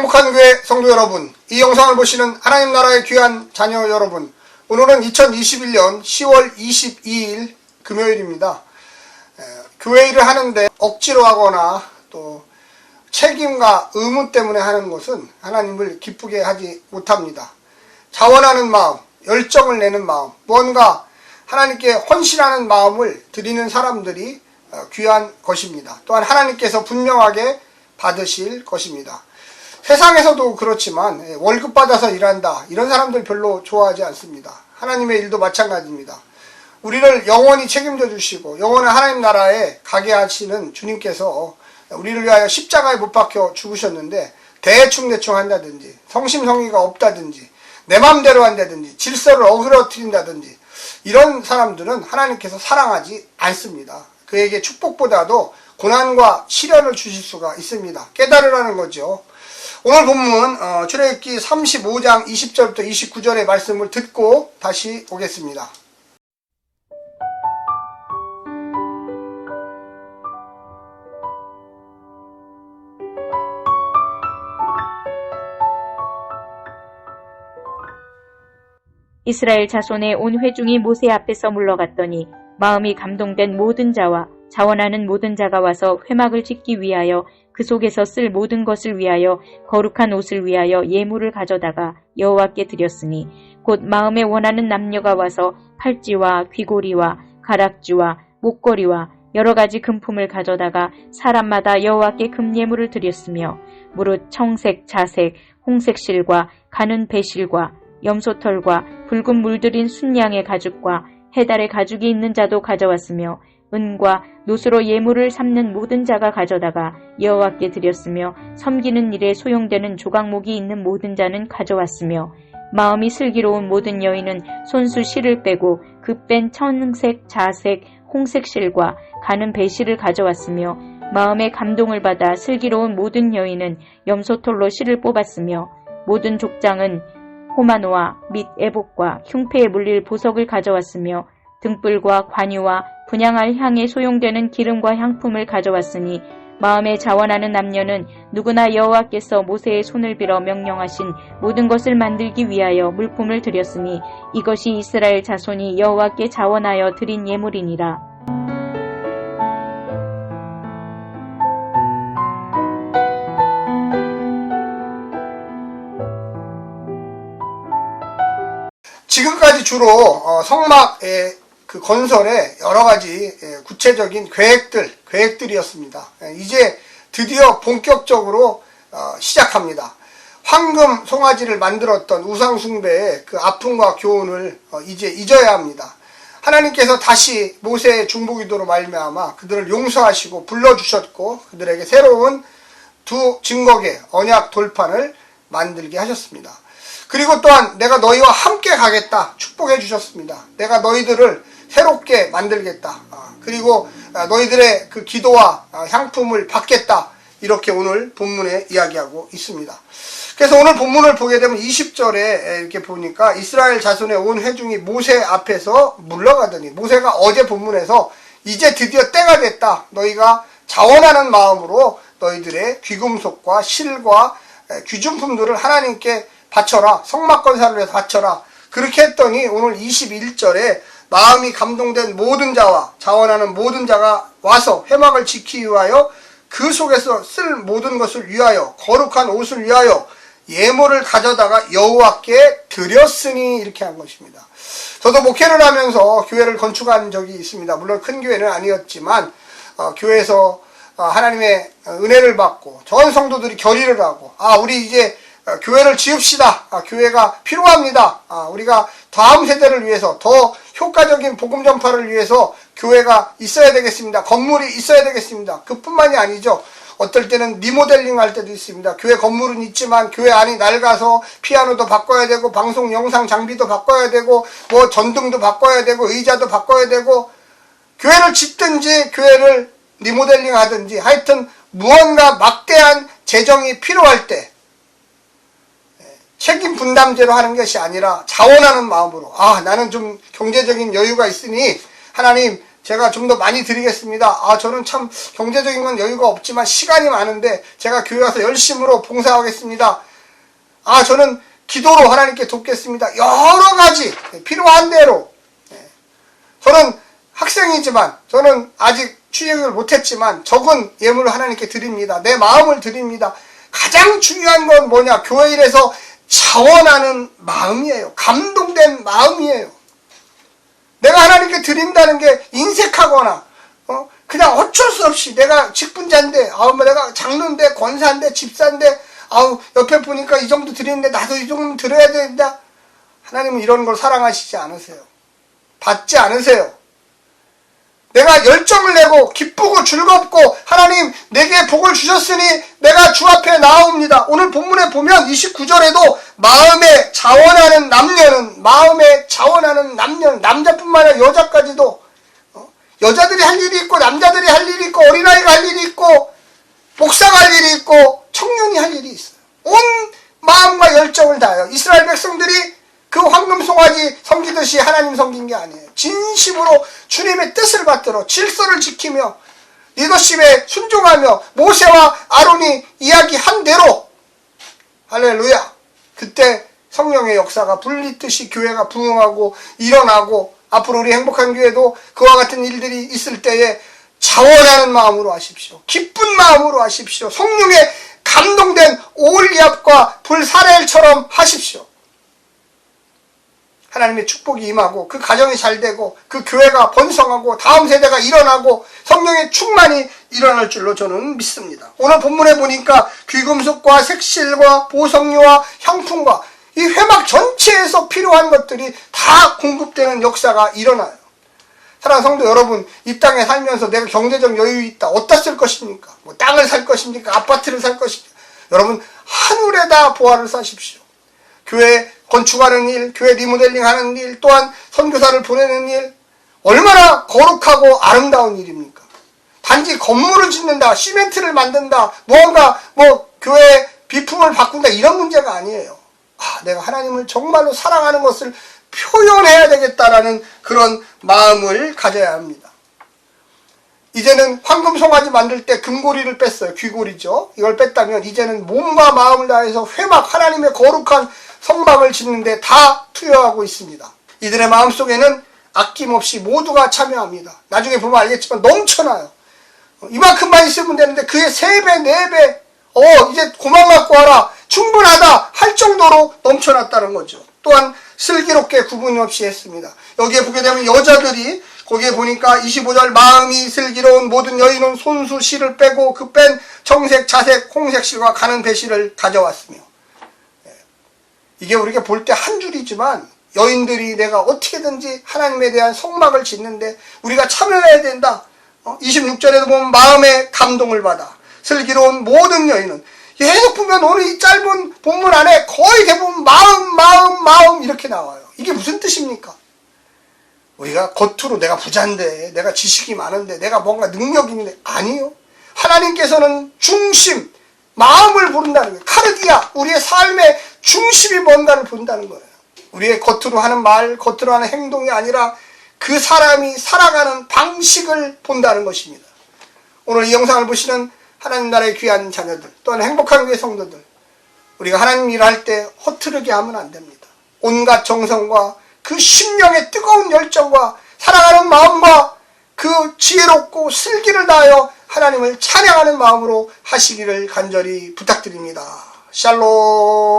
행복한 교회 성도 여러분, 이 영상을 보시는 하나님 나라의 귀한 자녀 여러분, 오늘은 2021년 10월 22일 금요일입니다. 에, 교회 일을 하는데 억지로 하거나 또 책임과 의무 때문에 하는 것은 하나님을 기쁘게 하지 못합니다. 자원하는 마음, 열정을 내는 마음, 무언가 하나님께 헌신하는 마음을 드리는 사람들이 어, 귀한 것입니다. 또한 하나님께서 분명하게 받으실 것입니다. 세상에서도 그렇지만 예, 월급 받아서 일한다 이런 사람들 별로 좋아하지 않습니다. 하나님의 일도 마찬가지입니다. 우리를 영원히 책임져 주시고 영원한 하나님 나라에 가게 하시는 주님께서 우리를 위하여 십자가에 못 박혀 죽으셨는데 대충 대충 한다든지 성심성의가 없다든지 내 맘대로 한다든지 질서를 어그러뜨린다든지 이런 사람들은 하나님께서 사랑하지 않습니다. 그에게 축복보다도 고난과 시련을 주실 수가 있습니다. 깨달으라는 거죠. 오늘 본문 어, 출애굽기 35장 20절부터 29절의 말씀을 듣고 다시 오겠습니다. 이스라엘 자손의 온 회중이 모세 앞에서 물러갔더니 마음이 감동된 모든 자와 자원하는 모든 자가 와서 회막을 짓기 위하여 그 속에서 쓸 모든 것을 위하여 거룩한 옷을 위하여 예물을 가져다가 여호와께 드렸으니 곧 마음에 원하는 남녀가 와서 팔찌와 귀고리와 가락지와 목걸이와 여러 가지 금품을 가져다가 사람마다 여호와께 금예물을 드렸으며 무릇 청색, 자색, 홍색 실과 가는 배실과 염소털과 붉은 물들인 순양의 가죽과 해달의 가죽이 있는 자도 가져왔으며 은과 노수로 예물을 삼는 모든 자가 가져다가 여호와께 드렸으며 섬기는 일에 소용되는 조각목이 있는 모든 자는 가져왔으며 마음이 슬기로운 모든 여인은 손수 실을 빼고 그뺀 청색, 자색, 홍색 실과 가는 배실을 가져왔으며 마음의 감동을 받아 슬기로운 모든 여인은 염소털로 실을 뽑았으며 모든 족장은 호마노와 및 애복과 흉패에 물릴 보석을 가져왔으며 등불과 관유와 분양할 향에 소용되는 기름과 향품을 가져왔으니 마음에 자원하는 남녀는 누구나 여호와께서 모세의 손을 빌어 명령하신 모든 것을 만들기 위하여 물품을 드렸으니 이것이 이스라엘 자손이 여호와께 자원하여 드린 예물이니라. 지금까지 주로 어, 성막의 그 건설에 여러 가지 예, 구체적인 계획들, 계획들이었습니다. 예, 이제 드디어 본격적으로 어, 시작합니다. 황금 송아지를 만들었던 우상숭배의 그 아픔과 교훈을 어, 이제 잊어야 합니다. 하나님께서 다시 모세의 중보기도로 말미암아 그들을 용서하시고 불러주셨고 그들에게 새로운 두 증거계 언약 돌판을 만들게 하셨습니다. 그리고 또한 내가 너희와 함께 가겠다 축복해 주셨습니다. 내가 너희들을 새롭게 만들겠다. 아, 그리고 아, 너희들의 그 기도와 아, 향품을 받겠다. 이렇게 오늘 본문에 이야기하고 있습니다. 그래서 오늘 본문을 보게 되면 20절에 이렇게 보니까 이스라엘 자손의 온 회중이 모세 앞에서 물러가더니 모세가 어제 본문에서 이제 드디어 때가 됐다. 너희가 자원하는 마음으로 너희들의 귀금속과 실과 귀중품들을 하나님께 바쳐라. 성막 건사를 위해서 바쳐라. 그렇게 했더니 오늘 21절에 마음이 감동된 모든 자와 자원하는 모든 자가 와서 회막을 지키기 위하여 그 속에서 쓸 모든 것을 위하여 거룩한 옷을 위하여 예물을 가져다가 여호와께 드렸으니 이렇게 한 것입니다. 저도 목회를 하면서 교회를 건축한 적이 있습니다. 물론 큰 교회는 아니었지만 어, 교회에서 어, 하나님의 은혜를 받고 전 성도들이 결의를 하고 아 우리 이제 어, 교회를 지읍시다. 아, 교회가 필요합니다. 아, 우리가 다음 세대를 위해서 더 효과적인 복음 전파를 위해서 교회가 있어야 되겠습니다. 건물이 있어야 되겠습니다. 그뿐만이 아니죠. 어떨 때는 리모델링 할 때도 있습니다. 교회 건물은 있지만 교회 안이 낡아서 피아노도 바꿔야 되고 방송 영상 장비도 바꿔야 되고 뭐 전등도 바꿔야 되고 의자도 바꿔야 되고 교회를 짓든지 교회를 리모델링 하든지 하여튼 무언가 막대한 재정이 필요할 때 책임 분담제로 하는 것이 아니라 자원하는 마음으로 아 나는 좀 경제적인 여유가 있으니 하나님 제가 좀 더 많이 드리겠습니다. 아, 저는 참 경제적인 건 여유가 없지만 시간이 많은데 제가 교회 와서 열심으로 봉사하겠습니다. 아, 저는 기도로 하나님께 돕겠습니다. 여러 가지 필요한 대로. 네. 저는 학생이지만 저는 아직 취직을 못했지만 적은 예물을 하나님께 드립니다. 내 마음을 드립니다. 가장 중요한 건 뭐냐? 교회 일에서 자원하는 마음이에요. 감동된 마음이에요. 내가 하나님께 드린다는 게 인색하거나 어? 그냥 어쩔 수 없이 내가 직분자인데 아우 뭐 내가 장로인데 권사인데 집사인데 아우 옆에 보니까 이 정도 드리는데 나도 이 정도 드려야 된다. 하나님은 이런 걸 사랑하시지 않으세요. 받지 않으세요. 내가 열정을 내고 기쁘고 즐겁고 하나님 내게 복을 주셨으니 내가 주 앞에 나옵니다. 오늘 본문에 보면 29절에도 마음에 자원하는 남녀는 마음에 자원하는 남녀는 남자뿐만 아니라 여자까지도 어? 여자들이 할 일이 있고 남자들이 할 일이 있고 어린아이가 할 일이 있고 목사가 할 일이 있고 청년이 할 일이 있어요. 온 마음과 열정을 다해요. 이스라엘 백성들이 그 황금 송아지 섬기듯이 하나님 섬긴 게 아니에요. 진심으로 주님의 뜻을 받들어 질서를 지키며 리더십에 순종하며 모세와 아론이 이야기한 대로 할렐루야. 그때 성령의 역사가 불리듯이 교회가 부흥하고 일어나고 앞으로 우리 행복한 교회도 그와 같은 일들이 있을 때에 자원하는 마음으로 하십시오. 기쁜 마음으로 하십시오. 성령의 감동된 오리압과 불사렐처럼 하십시오. 하나님의 축복이 임하고 그 가정이 잘 되고 그 교회가 번성하고 다음 세대가 일어나고 성령의 충만이 일어날 줄로 저는 믿습니다. 오늘 본문에 보니까 귀금속과 색실과 보석류와 향품과 이 회막 전체에서 필요한 것들이 다 공급되는 역사가 일어나요. 사랑하는 성도 여러분, 이 땅에 살면서 내가 경제적 여유 있다. 어디다 쓸 것입니까? 뭐 땅을 살 것입니까? 아파트를 살 것입니까? 여러분, 하늘에다 보화를 쌓으십시오. 교회 건축하는 일, 교회 리모델링 하는 일, 또한 선교사를 보내는 일, 얼마나 거룩하고 아름다운 일입니까? 단지 건물을 짓는다, 시멘트를 만든다, 무언가 뭐 교회 비품을 바꾼다 이런 문제가 아니에요. 아, 내가 하나님을 정말로 사랑하는 것을 표현해야 되겠다라는 그런 마음을 가져야 합니다. 이제는 황금 송아지 만들 때 금고리를 뺐어요. 귀고리죠. 이걸 뺐다면 이제는 몸과 마음을 다해서 회막 하나님의 거룩한 성막을 짓는데 다 투여하고 있습니다. 이들의 마음속에는 아낌없이 모두가 참여합니다. 나중에 보면 알겠지만 넘쳐나요. 어, 이만큼만 있으면 되는데 그의 3배, 4배, 어, 이제 고만 갖고 와라. 충분하다. 할 정도로 넘쳐났다는 거죠. 또한 슬기롭게 구분이 없이 했습니다. 여기에 보게 되면 여자들이 거기에 보니까 25절 마음이 슬기로운 모든 여인은 손수 실을 빼고 그뺀 청색, 자색, 홍색 실과 가는 배실을 가져왔으며 예. 이게 우리가 볼 때 한 줄이지만 여인들이 내가 어떻게든지 하나님에 대한 성막을 짓는데 우리가 참여해야 된다. 26절에도 보면 마음의 감동을 받아 슬기로운 모든 여인은 계속 보면 오늘 이 짧은 본문 안에 거의 대부분 마음, 마음, 마음 이렇게 나와요. 이게 무슨 뜻입니까? 우리가 겉으로 내가 부자인데, 내가 지식이 많은데, 내가 뭔가 능력이 있는데, 아니요. 하나님께서는 중심, 마음을 부른다는 거예요. 카르디아, 우리의 삶의 중심이 뭔가를 본다는 거예요. 우리의 겉으로 하는 말, 겉으로 하는 행동이 아니라 그 사람이 살아가는 방식을 본다는 것입니다. 오늘 이 영상을 보시는 하나님 나라의 귀한 자녀들, 또한 행복한 교회 성도들, 우리가 하나님 일을 할 때 허투르게 하면 안 됩니다. 온갖 정성과 그 심령의 뜨거운 열정과 사랑하는 마음과 그 지혜롭고 슬기를 다하여 하나님을 찬양하는 마음으로 하시기를 간절히 부탁드립니다. 샬롬.